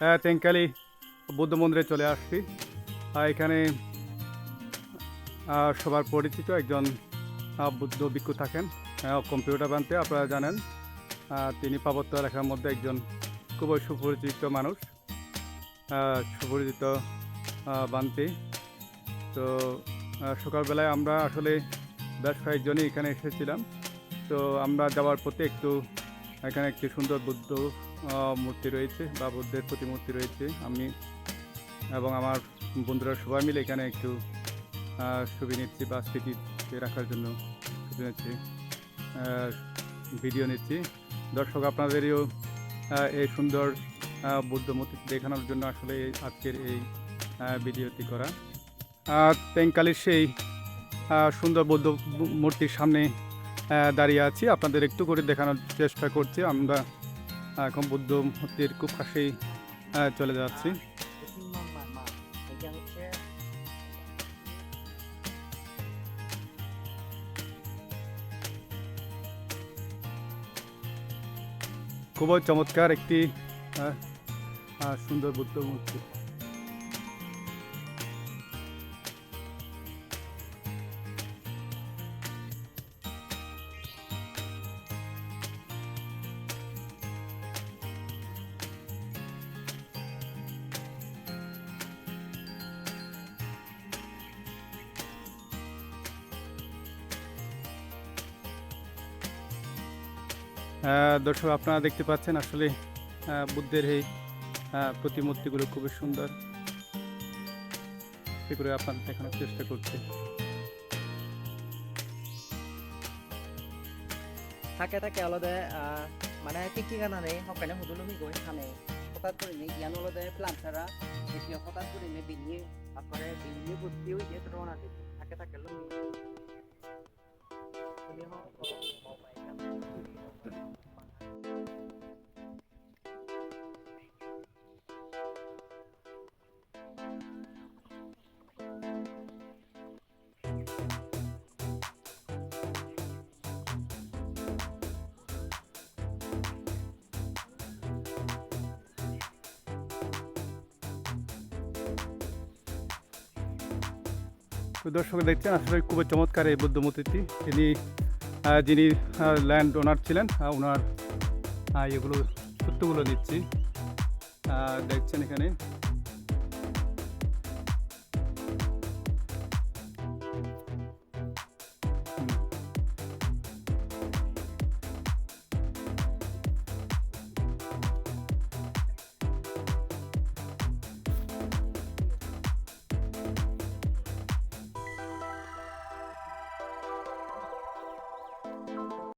হ্যাঁ তেঙ্কালি বৌদ্ধ মন্দিরে চলে আসছি। আর এখানে সবার পরিচিত একজন বুদ্ধ ভিক্ষু থাকেন। কম্পিউটার বানতে আপনারা জানেন তিনি পার্বত্য এলাকার মধ্যে একজন খুবই সুপরিচিত মানুষ সুপরিচিত বান্তি। তো সকালবেলায় আমরা আসলে বেশ কয়েকজনই এখানে এসেছিলাম। তো আমরা যাওয়ার পথে একটু, এখানে একটি সুন্দর বুদ্ধ মূর্তি রয়েছে বা বুদ্ধের প্রতিমূর্তি রয়েছে। আমি এবং আমার বন্ধুরা সবাই মিলে এখানে একটু ছবি নিচ্ছি বা স্মৃতি রাখার জন্য নিচ্ছি ভিডিও নিচ্ছি। দর্শক, আপনাদেরও এই সুন্দর বুদ্ধ মূর্তি দেখানোর জন্য আসলে আজকের এই ভিডিওটি করা। তেঙ্কালির সেই সুন্দর বৌদ্ধ মূর্তির সামনে দাঁড়িয়ে আছি। আপনাদের একটু করে দেখানোর চেষ্টা করছি। আমরা এখন বুদ্ধ মূর্তির খুব কাছেই চলে যাচ্ছি। খুবই চমৎকার একটি সুন্দর বুদ্ধ মূর্তি। দর্শক, আপনারা দেখতে পাচ্ছেন আসলে বুদ্ধের এই প্রতিমূর্তিগুলো খুবই সুন্দর। সেগুলো আপনাদের দেখানোর চেষ্টা করছি। থাকে থাকে অলদে মানে ঠিক ঠিকানাৰে সকলে সুদলমি গৈ খানে হঠাৎ কৰি নি জ্ঞান অলদে প্লান ছাড়া। এতিয়া হঠাৎ কৰি নি বিনি তারপরে বিনি বুদ্ধি হয়ে যে রওনা দিবে। থাকে থাকে দর্শক দেখছেন আসলে খুবই চমৎকার এই বৌদ্ধ মূর্তিটি। তিনি যিনি ল্যান্ড ওনার ছিলেন ওনার এগুলো সত্যগুলো নিচ্ছি দেখছেন এখানে।